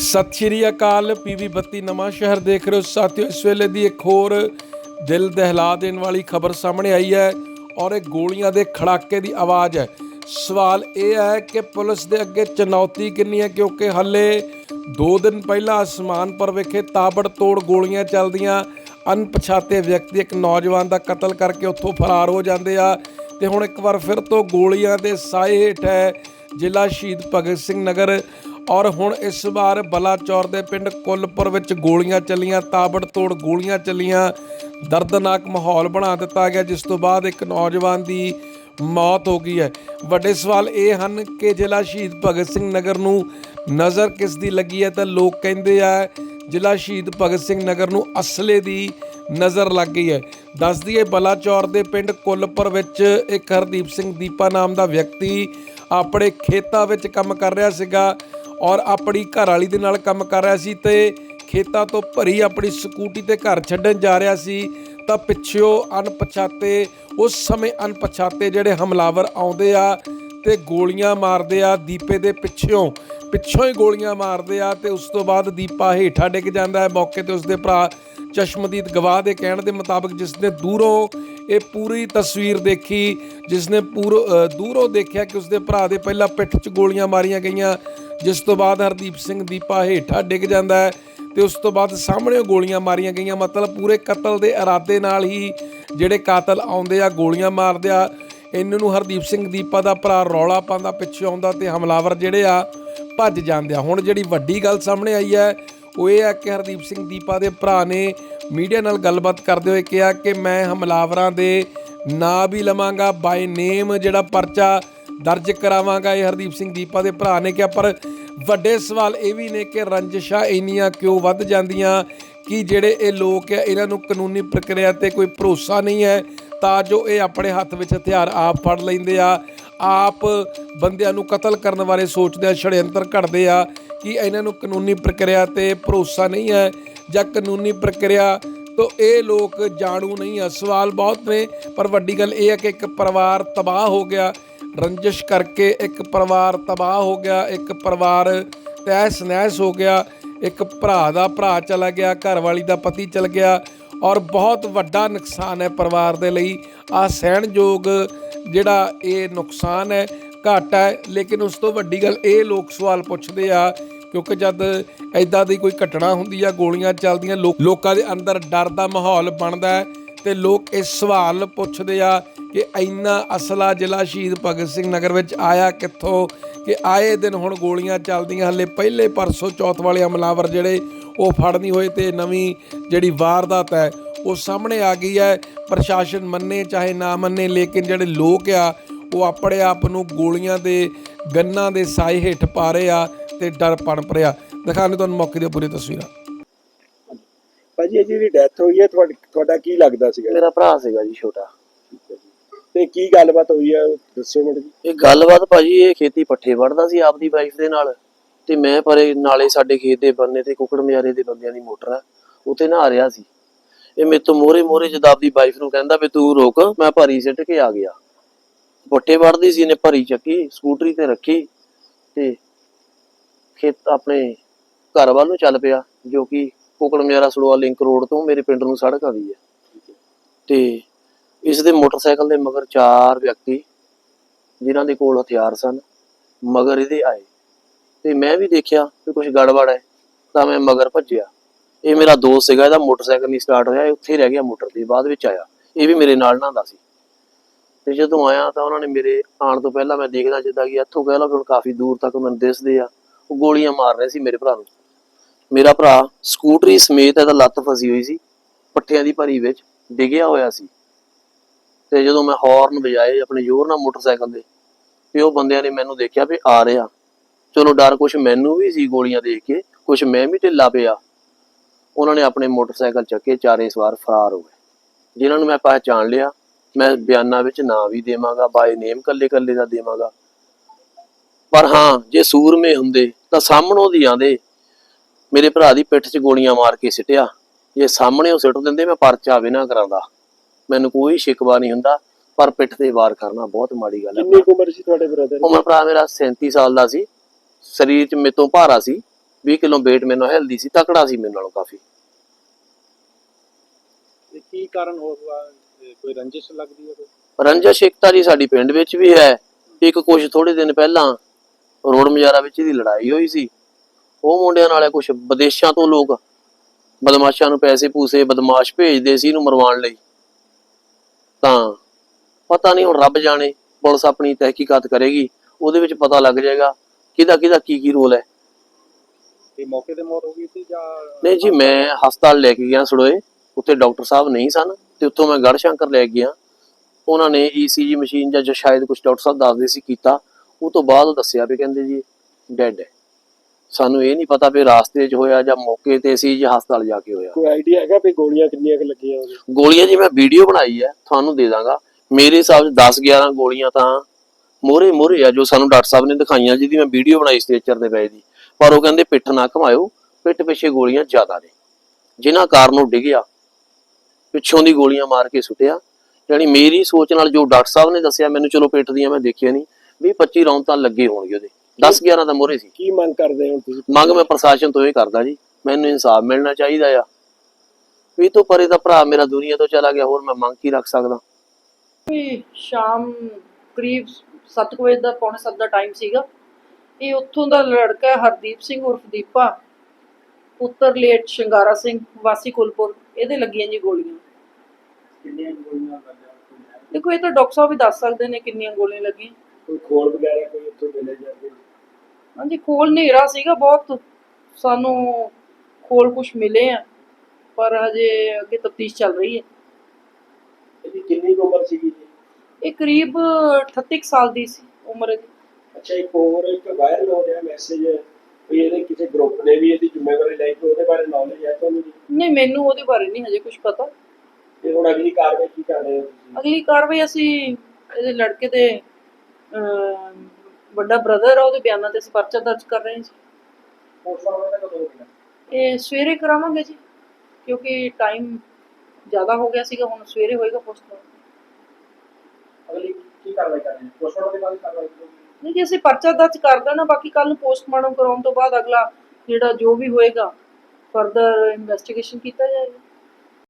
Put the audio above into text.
ਸਤਿ ਸ਼੍ਰੀ ਅਕਾਲ, ਪੀਵੀ ਬੱਤੀ ਨਵਾਂ ਸ਼ਹਿਰ ਦੇਖ ਰਹੇ ਹੋ। ਸਾਥੀਓ, ਇਸ ਵੇਲੇ ਦੀ ਇੱਕ ਹੋਰ ਦਿਲ ਦਹਿਲਾ ਦੇਣ ਵਾਲੀ ਖਬਰ ਸਾਹਮਣੇ ਆਈ ਹੈ ਔਰ ਇਹ ਗੋਲੀਆਂ ਦੇ ਖੜਾਕੇ ਦੀ ਆਵਾਜ਼ ਹੈ। ਸਵਾਲ ਇਹ ਹੈ ਕਿ ਪੁਲਿਸ ਦੇ ਅੱਗੇ ਚੁਣੌਤੀ ਕਿੰਨੀ ਹੈ ਕਿਉਂਕਿ ਹੱਲੇ 2 ਦਿਨ ਪਹਿਲਾਂ ਅਸਮਾਨ ਪਰ ਵਿਖੇ ਤਾਬੜ ਤੋੜ ਗੋਲੀਆਂ ਚੱਲਦੀਆਂ। ਅਣਪਛਾਤੇ ਵਿਅਕਤੀ, ਇੱਕ ਨੌਜਵਾਨ ਦਾ ਕਤਲ ਕਰਕੇ ਉੱਥੋਂ ਫਰਾਰ ਹੋ ਜਾਂਦੇ ਆ। ਤੇ ਹੁਣ ਇੱਕ ਵਾਰ ਫਿਰ ਤੋਂ ਗੋਲੀਆਂ ਦੇ ਸਾਏ ਹੇਠ ਹੈ ਜ਼ਿਲ੍ਹਾ ਸ਼ਹੀਦ ਭਗਤ ਸਿੰਘ ਨਗਰ। ਔਰ ਹੁਣ ਇਸ ਵਾਰ ਬਲਾਚੌਰ ਦੇ ਪਿੰਡ ਕੁੱਲਪੁਰ ਵਿੱਚ ਗੋਲੀਆਂ ਚੱਲੀਆਂ, ਤਾਬੜਤੋੜ ਗੋਲੀਆਂ ਚੱਲੀਆਂ। ਦਰਦਨਾਕ ਮਾਹੌਲ ਬਣਾ ਦਿੱਤਾ ਗਿਆ, ਜਿਸ ਤੋਂ ਬਾਅਦ ਇੱਕ ਨੌਜਵਾਨ ਦੀ ਮੌਤ ਹੋ ਗਈ ਹੈ। ਵੱਡੇ ਸਵਾਲ ਇਹ ਹਨ ਕਿ ਜ਼ਿਲ੍ਹਾ ਸ਼ਹੀਦ ਭਗਤ ਸਿੰਘ ਨਗਰ ਨੂੰ ਨਜ਼ਰ ਕਿਸ ਦੀ ਲੱਗੀ ਹੈ? ਤਾਂ ਲੋਕ ਕਹਿੰਦੇ ਆ, ਜ਼ਿਲ੍ਹਾ ਸ਼ਹੀਦ ਭਗਤ ਸਿੰਘ ਨਗਰ ਨੂੰ ਅਸਲੇ ਦੀ ਨਜ਼ਰ ਲੱਗ ਗਈ ਹੈ। ਦੱਸ ਦਈਏ, ਬਲਾਚੌਰ ਦੇ ਪਿੰਡ ਕੁੱਲਪੁਰ ਵਿੱਚ ਇੱਕ ਹਰਦੀਪ ਸਿੰਘ ਦੀਪਾ ਨਾਮ ਦਾ ਵਿਅਕਤੀ ਆਪਣੇ ਖੇਤਾਂ ਵਿੱਚ ਕੰਮ ਕਰ ਰਿਹਾ ਸੀਗਾ। ਔਰ ਆਪਣੀ ਘਰਵਾਲੀ ਦੇ ਨਾਲ ਕੰਮ ਕਰ ਰਿਹਾ ਸੀ ਤੇ ਖੇਤਾਂ ਤੋਂ ਭਰੀ ਆਪਣੀ ਸਕੂਟੀ ਤੇ ਘਰ ਛੱਡਣ ਜਾ ਰਿਹਾ ਸੀ, ਤਾਂ ਪਿੱਛਿਓਂ ਅਣਪਛਾਤੇ, ਉਸ ਸਮੇਂ ਅਣਪਛਾਤੇ ਜਿਹੜੇ ਹਮਲਾਵਰ ਆਉਂਦੇ ਆ ਤੇ ਗੋਲੀਆਂ ਮਾਰਦੇ ਆ ਦੀਪੇ ਦੇ ਪਿੱਛਿਓਂ, ਪਿੱਛੋਂ ਹੀ ਗੋਲੀਆਂ ਮਾਰਦੇ ਆ ਤੇ ਉਸ ਤੋਂ ਬਾਅਦ ਦੀਪਾ ਹੇਠਾਂ ਡਿੱਗ ਜਾਂਦਾ ਹੈ। ਮੌਕੇ ਤੇ ਉਸਦੇ ਭਰਾ ਚਸ਼ਮਦੀਦ ਗਵਾਹ ਦੇ ਕਹਿਣ ਦੇ ਮੁਤਾਬਕ ਜਿਸ ਨੇ ਦੂਰੋਂ ਇਹ ਪੂਰੀ ਤਸਵੀਰ ਦੇਖੀ ਜਿਸ ਨੇ ਪੂਰ ਦੂਰੋਂ ਦੇਖਿਆ ਕਿ ਉਸਦੇ ਭਰਾ ਦੇ ਪਹਿਲਾਂ ਪਿੱਠ 'ਚ ਗੋਲੀਆਂ ਮਾਰੀਆਂ ਗਈਆਂ ਜਿਸ ਤੋਂ ਬਾਅਦ ਹਰਦੀਪ ਸਿੰਘ ਦੀਪਾ ਹੇਠਾਂ ਡਿੱਗ ਜਾਂਦਾ ਹੈ ਤੇ ਉਸ ਤੋਂ ਬਾਅਦ ਸਾਹਮਣੇ ਗੋਲੀਆਂ ਮਾਰੀਆਂ ਗਈਆਂ। ਮਤਲਬ ਪੂਰੇ ਕਤਲ ਦੇ ਇਰਾਦੇ ਨਾਲ ਹੀ ਜਿਹੜੇ ਕਾਤਲ ਆਉਂਦੇ ਆ, ਗੋਲੀਆਂ ਮਾਰਦੇ ਆ। ਇਹਨਾਂ ਨੂੰ ਹਰਦੀਪ ਸਿੰਘ ਦੀਪਾ ਦਾ ਭਰਾ ਰੌਲਾ ਪਾਉਂਦਾ, ਪਿੱਛੇ ਆਉਂਦਾ ਤੇ ਹਮਲਾਵਰ ਜਿਹੜੇ ਆ ਭੱਜ ਜਾਂਦੇ ਆ। ਹੁਣ ਜਿਹੜੀ ਵੱਡੀ ਗੱਲ ਸਾਹਮਣੇ ਆਈ ਹੈ, ਉਹ ਇਹ ਆ ਕਿ ਹਰਦੀਪ ਸਿੰਘ ਦੀਪਾ ਦੇ ਭਰਾ ਨੇ ਮੀਡੀਆ ਨਾਲ ਗੱਲਬਾਤ ਕਰਦੇ ਹੋਏ ਕਿਹਾ ਕਿ ਮੈਂ ਹਮਲਾਵਰਾਂ ਦੇ ਨਾਂ ਵੀ ਲਵਾਂਗਾ ਬਾਈ ਨੇਮ ਜਿਹੜਾ ਪਰਚਾ ਦਰਜ ਕਰਾਵਾਂਗਾ ਇਹ ਹਰਦੀਪ ਸਿੰਘ ਦੀਪਾ ਦੇ ਭਰਾ ਨੇ ਕਿਹਾ, ਪਰ ਵੱਡੇ ਸਵਾਲ ਇਹ ਵੀ ਨੇ ਕਿ ਰੰਜਿਸ਼ਾਂ ਇੰਨੀਆਂ ਕਿਉਂ ਵੱਧ ਜਾਂਦੀਆਂ? ਕਿ ਜਿਹੜੇ ਇਹ ਲੋਕ ਆ, ਇਹਨਾਂ ਨੂੰ ਕਾਨੂੰਨੀ ਪ੍ਰਕਿਰਿਆ ਤੇ ਕੋਈ ਭਰੋਸਾ ਨਹੀਂ ਹੈ? ਤਾਂ ਜੋ ਇਹ ਆਪਣੇ ਹੱਥ ਵਿੱਚ ਹਥਿਆਰ ਆਪ ਫੜ ਲੈਂਦੇ ਆ। ਆਪ ਬੰਦਿਆਂ ਨੂੰ ਕਤਲ ਕਰਨ ਬਾਰੇ ਸੋਚਦੇ ਆ, ਛੜਯੰਤਰ ਘੜਦੇ ਆ। ਕਿ ਇਹਨਾਂ ਨੂੰ ਕਾਨੂੰਨੀ ਪ੍ਰਕਿਰਿਆ ਤੇ ਭਰੋਸਾ ਨਹੀਂ ਹੈ? ਜਾਂ ਕਾਨੂੰਨੀ ਪ੍ਰਕਿਰਿਆ ਤੋਂ ਇਹ ਲੋਕ ਜਾਣੂ ਨਹੀਂ ਆ? ਸਵਾਲ ਬਹੁਤ ਨੇ, ਪਰ ਵੱਡੀ ਗੱਲ ਇਹ ਹੈ ਕਿ ਇੱਕ ਪਰਿਵਾਰ ਤਬਾਹ ਹੋ ਗਿਆ। ਰੰਜਿਸ਼ ਕਰਕੇ ਇੱਕ ਪਰਿਵਾਰ ਤਬਾਹ ਹੋ ਗਿਆ, ਇੱਕ ਪਰਿਵਾਰ ਤਹਿਸ ਨਹਿਸ ਹੋ ਗਿਆ, ਇੱਕ ਭਰਾ ਦਾ ਭਰਾ ਚਲਾ ਗਿਆ ਘਰ ਵਾਲੀ ਦਾ ਪਤੀ ਚਲ ਗਿਆ ਔਰ ਬਹੁਤ ਵੱਡਾ ਨੁਕਸਾਨ ਹੈ ਪਰਿਵਾਰ ਦੇ ਲਈ। ਆ ਸਹਿਣਯੋਗ ਜਿਹੜਾ ਇਹ ਨੁਕਸਾਨ ਹੈ, ਘਾਟਾ ਹੈ, ਲੇਕਿਨ ਉਸ ਤੋਂ ਵੱਡੀ ਗੱਲ ਇਹ ਲੋਕ ਸਵਾਲ ਪੁੱਛਦੇ ਆ, ਕਿਉਂਕਿ ਜਦ ਐਦਾਂ ਦੀ ਕੋਈ ਘਟਨਾ ਹੁੰਦੀ ਆ, ਗੋਲੀਆਂ ਚੱਲਦੀਆਂ ਲੋਕਾਂ ਦੇ ਅੰਦਰ ਡਰ ਦਾ ਮਾਹੌਲ ਬਣਦਾ ਹੈ ਤੇ ਲੋਕ ਇਹ ਸਵਾਲ ਪੁੱਛਦੇ ਆ ਕਿ ਇੰਨਾ ਅਸਲਾ ਜ਼ਿਲ੍ਹਾ ਸ਼ਹੀਦ ਭਗਤ ਸਿੰਘ ਨਗਰ ਵਿੱਚ ਆਇਆ ਕਿੱਥੋਂ? ਕਿ ਆਏ ਦਿਨ ਹੁਣ ਗੋਲੀਆਂ ਚੱਲਦੀਆਂ, ਹਲੇ ਪਹਿਲੇ ਪਰਸੋਂ ਚੌਥ ਵਾਲੇ ਹਮਲਾਵਰ ਜਿਹੜੇ ਉਹ ਫੜ ਨਹੀਂ ਹੋਏ ਤੇ ਨਵੀਂ ਜਿਹੜੀ ਵਾਰਦਾਤ ਹੈ, ਉਹ ਸਾਹਮਣੇ ਆ ਗਈ ਹੈ। ਪ੍ਰਸ਼ਾਸਨ ਮੰਨੇ ਚਾਹੇ ਨਾ ਮੰਨੇ, ਲੇਕਿਨ ਜਿਹੜੇ ਲੋਕ ਆ, ਉਹ ਆਪਣੇ ਆਪ ਨੂੰ ਗੋਲੀਆਂ ਦੇ, ਗੰਨਾਂ ਦੇ ਸਾਏ ਹੇਠ ਪਾ ਰਹੇ ਆ ਤੇ ਡਰ ਪਣਪ ਰਿਹਾ ਦਿਖਾਣੇ ਤੁਹਾਨੂੰ ਮੌਕੇ ਦੀਆਂ ਪੂਰੀ ਤਸਵੀਰਾਂ। ਭਾਜੀ ਇਹ ਜਿਹੜੀ ਡੈਥ ਹੋਈ ਹੈ ਤੁਹਾਡਾ ਤੁਹਾਡਾ ਕੀ ਲੱਗਦਾ ਸੀਗਾ? ਮੇਰਾ ਭਰਾ ਸੀਗਾ ਜੀ ਛੋਟਾ। ਤੇ ਕੀ ਗੱਲਬਾਤ ਹੋਈ ਹੈ ਉਹ ਦੱਸਿਓ ਮੈਨੂੰ ਇਹ ਗੱਲਬਾਤ ਭਾਜੀ ਇਹ ਖੇਤੀ ਪੱਠੇ ਵੜਦਾ ਸੀ ਆਪਦੀ ਵਾਈਫ ਦੇ ਨਾਲ। ਤੇ ਮੈਂ ਪਰੇ ਨਾਲੇ ਸਾਡੇ ਖੇਤ ਦੇ ਬੰਨੇ ਤੇ ਕੁਕੜ ਮਿਆਰੇ ਦੇ ਬੰਦਿਆਂ ਦੀ ਮੋਟਰ ਆ ਉਤੇ ਨਹਾ ਰਿਹਾ ਸੀ। ਇਹ ਮੇਰੇ ਤੋਂ ਮੋਰੇ ਮੋਰੇ ਜਦ ਆਪਦੀ ਵਾਈਫ ਨੂੰ ਕਹਿੰਦਾ ਵੀ ਤੂੰ ਰੁਕ ਮੈਂ ਭਰੀ ਸਿੱਟ ਕੇ ਆ ਗਿਆ। ਪੱਠੇ ਵੜਦੀ ਸੀ ਇਹਨੇ ਭਰੀ ਚੱਕੀ ਸਕੂਟਰੀ ਤੇ ਰੱਖੀ ਤੇ ਖੇਤ ਆਪਣੇ ਘਰ ਵੱਲ ਨੂੰ ਚੱਲ ਪਿਆ ਜੋ ਕਿ ਕੁਕੜ ਮਿਆਰਾ ਸੜੋਆ ਲਿੰਕ ਰੋਡ ਤੋਂ ਮੇਰੇ ਪਿੰਡ ਨੂੰ ਸੜਕ ਆਦੀ ਹੈ। ਤੇ ਇਸ ਦੇ ਮੋਟਰਸਾਈਕਲ ਦੇ ਮਗਰ ਚਾਰ ਵਿਅਕਤੀ, ਜਿਨ੍ਹਾਂ ਦੇ ਕੋਲ ਹਥਿਆਰ ਸਨ, ਮਗਰ ਇਹਦੇ ਆਏ। ਤੇ ਮੈਂ ਵੀ ਦੇਖਿਆ ਕਿ ਕੁਝ ਗੜਬੜ ਹੈ, ਤਾਂ ਮੈਂ ਮਗਰ ਭੱਜਿਆ। ਇਹ ਮੇਰਾ ਦੋਸਤ ਸੀਗਾ, ਇਹਦਾ ਮੋਟਰਸਾਈਕਲ ਨਹੀਂ ਸਟਾਰਟ ਹੋਇਆ, ਇਹ ਉੱਥੇ ਹੀ ਰਹਿ ਗਿਆ ਮੋਟਰ ਤੇ, ਬਾਅਦ ਵਿੱਚ ਆਇਆ। ਇਹ ਵੀ ਮੇਰੇ ਨਾਲ ਨਹਾਉਂਦਾ ਸੀ। ਤੇ ਜਦੋਂ ਆਇਆ ਤਾਂ ਉਹਨਾਂ ਨੇ ਮੇਰੇ ਆਉਣ ਤੋਂ ਪਹਿਲਾਂ ਮੈਂ ਦੇਖਦਾ ਜਿੱਦਾਂ ਕਿ ਇੱਥੋਂ ਕਹਿ ਲਓ ਕਿ ਕਾਫੀ ਦੂਰ ਤੱਕ ਮੈਨੂੰ ਦਿਸਦੇ ਆ। ਉਹ ਗੋਲੀਆਂ ਮਾਰ ਰਹੇ ਸੀ ਮੇਰੇ ਭਰਾ ਨੂੰ। ਮੇਰਾ ਭਰਾ ਸਕੂਟਰੀ ਸਮੇਤ ਇਹਦਾ ਲੱਤ ਫਸੀ ਹੋਈ ਸੀ, ਪੱਠਿਆਂ ਦੀ ਭਰੀ ਵਿੱਚ ਡਿੱਗਿਆ ਹੋਇਆ ਸੀ। ਤੇ ਜਦੋਂ ਮੈਂ ਹਾਰਨ ਵਜਾਏ ਆਪਣੇ ਜ਼ੋਰ ਨਾਲ ਮੋਟਰਸਾਈਕਲ ਦੇ ਤੇ ਉਹ ਬੰਦਿਆਂ ਨੇ ਮੈਨੂੰ ਦੇਖਿਆ ਵੀ ਆ ਰਿਹਾ। ਚਲੋ ਡਰ ਕੁਛ ਮੈਨੂੰ ਵੀ ਸੀ ਗੋਲੀਆਂ ਦੇਖ ਕੇ, ਕੁਛ ਮੈਂ ਵੀ ਢਿੱਲਾ ਪਿਆ। ਉਹਨਾਂ ਨੇ ਆਪਣੇ ਮੋਟਰਸਾਈਕਲ ਚੱਕੇ, ਚਾਰੇ ਸਵਾਰ ਫਰਾਰ ਹੋ ਗਏ। ਜਿਨ੍ਹਾਂ ਨੂੰ ਮੈਂ ਪਹਿਚਾਣ ਲਿਆ, ਮੈਂ ਬਿਆਨਾਂ ਵਿੱਚ ਨਾਂ ਵੀ ਦੇਵਾਂਗਾ ਬਾਏ ਨੇਮ ਕੱਲੇ ਕੱਲੇ ਦਾ ਦੇਵਾਂਗਾ। ਪਰ ਹਾਂ, ਜੇ ਸੂਰਮੇ ਹੁੰਦੇ ਤਾਂ ਸਾਹਮਣੋਂ ਦੀ ਆਂਦੇ ਮੇਰੇ ਭਰਾ ਦੀ ਪਿੱਠ 'ਚ ਗੋਲੀਆਂ ਮਾਰ ਕੇ ਸਿੱਟਿਆ। ਜੇ ਸਾਹਮਣੇ ਉਹ ਸਿੱਟ ਦਿੰਦੇ ਮੈਂ ਪਰਚਾ ਵੀ ਨਾ ਕਰਾਂਦਾ। ਮੈਨੂੰ ਕੋਈ ਸ਼ਿਕਵਾ ਨਹੀਂ ਹੁੰਦਾ ਪਰ ਪਿੱਠ ਤੇ ਵਾਰ ਕਰਨਾ ਬਹੁਤ ਮਾੜੀ ਗੱਲ ਹੈ। ਕਿੰਨੀ ਉਮਰ ਸੀ ਤੁਹਾਡੇ ਬ੍ਰਦਰ ਉਮਰ ਭਰਾ ਮੇਰਾ 37 ਸਾਲ ਦਾ ਸੀ। ਸਰੀਰ 'ਚ ਮੇਰੇ ਤੋਂ ਭਾਰਾ ਸੀ। 20 ਕਿਲੋ weight ਮੈਨੂੰ ਹੈਲਦੀ ਸੀ ਤਕੜਾ ਸੀ ਮੇਰੇ ਨਾਲੋਂ ਕਾਫੀ। ਇਹ ਕੀ ਕਾਰਨ ਹੋ ਗਿਆ? ਇਹ ਕੋਈ ਰੰਜਿਸ਼ ਲੱਗਦੀ ਹੈ ਕੋਈ? ਰੰਜਸ਼ ਏਕਤਾ ਜੀ ਸਾਡੀ ਪਿੰਡ ਵਿੱਚ ਵੀ ਹੈ। ਇੱਕ ਕੁਝ ਥੋੜੇ ਦਿਨ ਪਹਿਲਾਂ ਰੋਡ ਮਜਾਰਾ ਵਿੱਚ ਇਹਦੀ ਲੜਾਈ ਹੋਈ ਸੀ। ਉਹ ਮੁੰਡਿਆਂ ਨਾਲ ਕੁਝ ਵਿਦੇਸ਼ਾਂ ਤੋਂ ਲੋਕ ਬਦਮਾਸ਼ਾਂ ਨੂੰ ਪੈਸੇ ਪੂਸੇ ਬਦਮਾਸ਼ ਭੇਜਦੇ ਸੀ ਇਹਨੂੰ ਮਰਵਾਉਣ ਲਈ। ਤਾਂ ਪਤਾ ਨਹੀਂ ਹੁਣ ਰੱਬ ਜਾਣੇ ਪੁਲਿਸ ਆਪਣੀ ਤਹਿਕੀਕਾਤ ਕਰੇਗੀ ਉਹਦੇ ਵਿੱਚ ਪਤਾ ਲੱਗ ਜਾਏਗਾ ਕਿਹਦਾ ਕਿਹਦਾ ਕੀ ਕੀ ਰੋਲ ਹੈ। ਇਹ ਮੌਕੇ ਤੇ ਮੌਤ ਹੋ ਗਈ ਸੀ ਜਾਂ ਨਹੀਂ ਜੀ ਮੈਂ ਹਸਪਤਾਲ ਲੈ ਕੇ ਗਿਆ ਸੜੋਏ ਉੱਥੇ ਡਾਕਟਰ ਸਾਹਿਬ ਨਹੀਂ ਸਨ ਤੇ ਉੱਥੋਂ ਮੈਂ ਗੜ ਸ਼ੰਕਰ ਲੈ ਕੇ ਗਿਆ। ਉਹਨਾਂ ਨੇ ਈਸੀਜੀ ਮਸ਼ੀਨ ਜਾਂ ਜੋ ਸ਼ਾਇਦ ਕੁਝ ਡਾਕਟਰ ਸਾਹਿਬ ਦੱਸਦੇ ਸੀ ਕੀਤਾ ਉਹ ਤੋਂ ਬਾਅਦ ਉਹ ਦੱਸਿਆ ਵੀ ਕਹਿੰਦੇ ਜੀ ਡੈਡ ਹੈ। ਸਾਨੂੰ ਇਹ ਨਹੀਂ ਪਤਾ ਵੀ ਰਾਸਤੇ 'ਚ ਹੋਇਆ ਜਾਂ ਮੌਕੇ ਤੇ ਸੀ ਜਾਂ ਹਸਪਤਾਲ ਜਾ ਕੇ ਹੋਇਆ। ਕੋਈ ਆਈਡੀਆ ਹੈਗਾ ਵੀ ਗੋਲੀਆਂ ਕਿੰਨੀਆਂ ਕੁ ਲੱਗੀਆਂ ਉਹਦੇ? ਗੋਲੀਆਂ ਜੀ ਮੈਂ ਵੀਡੀਓ ਬਣਾਈ ਹੈ ਤੁਹਾਨੂੰ ਦੇ ਦਾਂਗਾ। ਮੇਰੇ ਹਿਸਾਬ 'ਚ 10 11 ਗੋਲੀਆਂ ਤਾਂ ਮੋਰੇ ਮੋਰੇ ਆ ਜੋ ਸਾਨੂੰ ਡਾਕਟਰ ਸਾਹਿਬ ਨੇ ਦਿਖਾਈਆਂ ਜਿਹਦੀ ਮੈਂ ਵੀਡੀਓ ਬਣਾਈ ਸਟ੍ਰੈਚਰ ਦੇ ਪਏ ਦੀ। ਪਰ ਉਹ ਕਹਿੰਦੇ ਪਿੱਠ ਨਾ ਘਮਾਇਓ ਪਿੱਠ ਪਿੱਛੇ ਗੋਲੀਆਂ ਜ਼ਿਆਦਾ ਨੇ। ਜਿਨ੍ਹਾਂ ਕਾਰਨ ਉਹ ਡਿੱਗਿਆ ਪਿੱਛੋਂ ਦੀ ਗੋਲੀਆਂ ਮਾਰ ਕੇ ਸੁੱਟਿਆ। ਯਾਨੀ ਮੇਰੀ ਸੋਚ ਨਾਲ ਜੋ ਡਾਕਟਰ ਸਾਹਿਬ ਨੇ ਦੱਸਿਆ ਮੈਨੂੰ ਚਲੋ ਪਿੱਠ ਦੀਆਂ ਮੈਂ ਦੇਖਿਆ ਨਹੀਂ ਵੀ 25 ਰੌਂਦ ਤਾਂ ਲੱਗੇ ਹੋਣਗੇ ਉਹਦੇ। 10 11 ਤਾਂ ਮੋਰੇ ਸੀ। ਕੀ ਮੰਗ ਕਰਦੇ ਹੋ ਤੁਸੀਂ? ਮੰਗ ਮੈਂ ਪ੍ਰਸ਼ਾਸਨ ਤੋਂ ਇਹ ਕਰਦਾ ਜੀ ਮੈਨੂੰ ਇਨਸਾਫ ਮਿਲਣਾ ਚਾਹੀਦਾ ਆ। ਵੀ ਤੋਂ ਪਰੇ ਦਾ ਭਰਾ ਮੇਰਾ ਦੁਨੀਆ ਤੋਂ ਚਲਾ ਗਿਆ ਹੋਰ ਮੈਂ ਮੰਗ ਕੀ ਰੱਖ ਸਕਦਾ? ਵੀ ਸ਼ਾਮ ਕਰੀਬ 7 ਵਜੇ ਦਾ ਪੌਣੇ 7 ਦਾ ਟਾਈਮ ਸੀਗਾ। ਇਹ ਉੱਥੋਂ ਦਾ ਲੜਕਾ ਹਰਦੀਪ ਸਿੰਘ ਉਰਫ ਦੀਪਾ। ਪੁੱਤਰ ਲੇਟ ਸ਼ਿੰਗਾਰਾ ਸਿੰਘ ਵਾਸੀ ਕੁਲਪੁਰ। ਇਹਦੇ ਲੱਗੀਆਂ ਜੀ ਗੋਲੀਆਂ। ਕਿੰਨੀਆਂ ਗੋਲੀਆਂ ਲੱਗੀਆਂ? ਦੇਖੋ ਇਹ ਤਾਂ ਡਾਕਟਰ ਸਾਹਿਬ ਵੀ ਦੱਸ ਸਕਦੇ ਨੇ ਕਿੰਨੀਆਂ ਗੋਲੀਆਂ ਲੱਗੀਆਂ। ਕੋਈ ਖੋਲ ਵਗੈਰਾ ਕੋਈ ਉੱਥੋਂ ਮਿਲੇ ਜਾਂਦੇ ਹਾਂਜੀ ਖੋਲ ਹਨੇਰਾ ਸੀਗਾ ਬਹੁਤ। ਸਾਨੂੰ ਖੋਲ ਕੁਝ ਮਿਲੇ ਆ ਪਰ ਹਜੇ ਅੱਗੇ ਤਫਤੀਸ਼ ਚੱਲ ਰਹੀ ਹੈ। ਇਹਦੀ ਕਿੰਨੀ ਕੁ ਉਮਰ ਸੀਗੀ ਜੀ? ਇਹ ਕਰੀਬ 38 ਕੁ ਸਾਲ ਦੀ ਸੀ ਉਮਰ ਇਹਦੀ। ਅੱਛਾ ਇੱਕ ਹੋਰ ਇੱਕ ਵਾਇਰਲ ਹੋ ਰਿਹਾ ਮੈਸੇਜ ਵੀ ਇਹਦੇ ਕਿਸੇ ਗਰੁੱਪ ਨੇ ਵੀ ਇਹਦੀ ਜ਼ਿੰਮੇਵਾਰੀ ਲਈ ਤੇ ਉਹਦੇ ਬਾਰੇ ਨੌਲੇਜ ਹੈ ਤੁਹਾਨੂੰ ਜੀ? ਨਹੀਂ ਮੈਨੂੰ ਉਹਦੇ ਬਾਰੇ ਨਹੀਂ ਹਜੇ ਕੁਝ ਪਤਾ। ਤੇ ਹੁਣ ਅਗਲੀ ਕਾਰਵਾਈ ਕੀ ਕਰ ਰਹੇ ਹੋ ਤੁਸੀਂ? ਅਗਲੀ ਕਾਰਵਾਈ ਅਸੀਂ ਇਹਦੇ ਲੜਕੇ ਦੇ ਵੱਡਾ ਬ੍ਰਦਰ ਆ ਉਹਦੇ ਬਿਆਨਾਂ ਤੇ ਅਸੀਂ ਪਰਚਾ ਦਰਜ ਕਰ ਰਹੇ ਹਾਂ ਜੀ। ਪੋਸਟਮਾਰਟਮ ਦਾ ਕਦੋਂ ਹੋਵੇਗਾ ਇਹ ਸਵੇਰੇ ਕਰਾਵਾਂਗੇ ਜੀ ਕਿਉਂਕਿ ਟਾਈਮ ਜ਼ਿਆਦਾ ਹੋ ਗਿਆ ਸੀਗਾ ਹੁਣ ਸਵੇਰੇ ਹੋਏਗਾ ਪੋਸਟਮਾਰਟਮ ਅਗਲੀ ਕੀ ਕਾਰਵਾਈ ਕਰਨੀ ਹੈ? ਪੋਸਟਮਾਰਟਮ ਦੇ ਬਾਅਦ ਕਾਰਵਾਈ ਨਹੀਂ ਜੀ ਅਸੀਂ ਪਰਚਾ ਦਰਜ ਕਰ ਦੇਣਾ ਬਾਕੀ ਕੱਲ ਨੂੰ ਪੋਸਟਮਾਰਟਮ ਕਰਾਉਣ ਤੋਂ ਬਾਅਦ ਅਗਲਾ ਜਿਹੜਾ ਜੋ ਵੀ ਹੋਏਗਾ ਫਰਦਰ ਇਨਵੈਸਟੀਗੇਸ਼ਨ ਕੀਤਾ ਜਾਏਗਾ।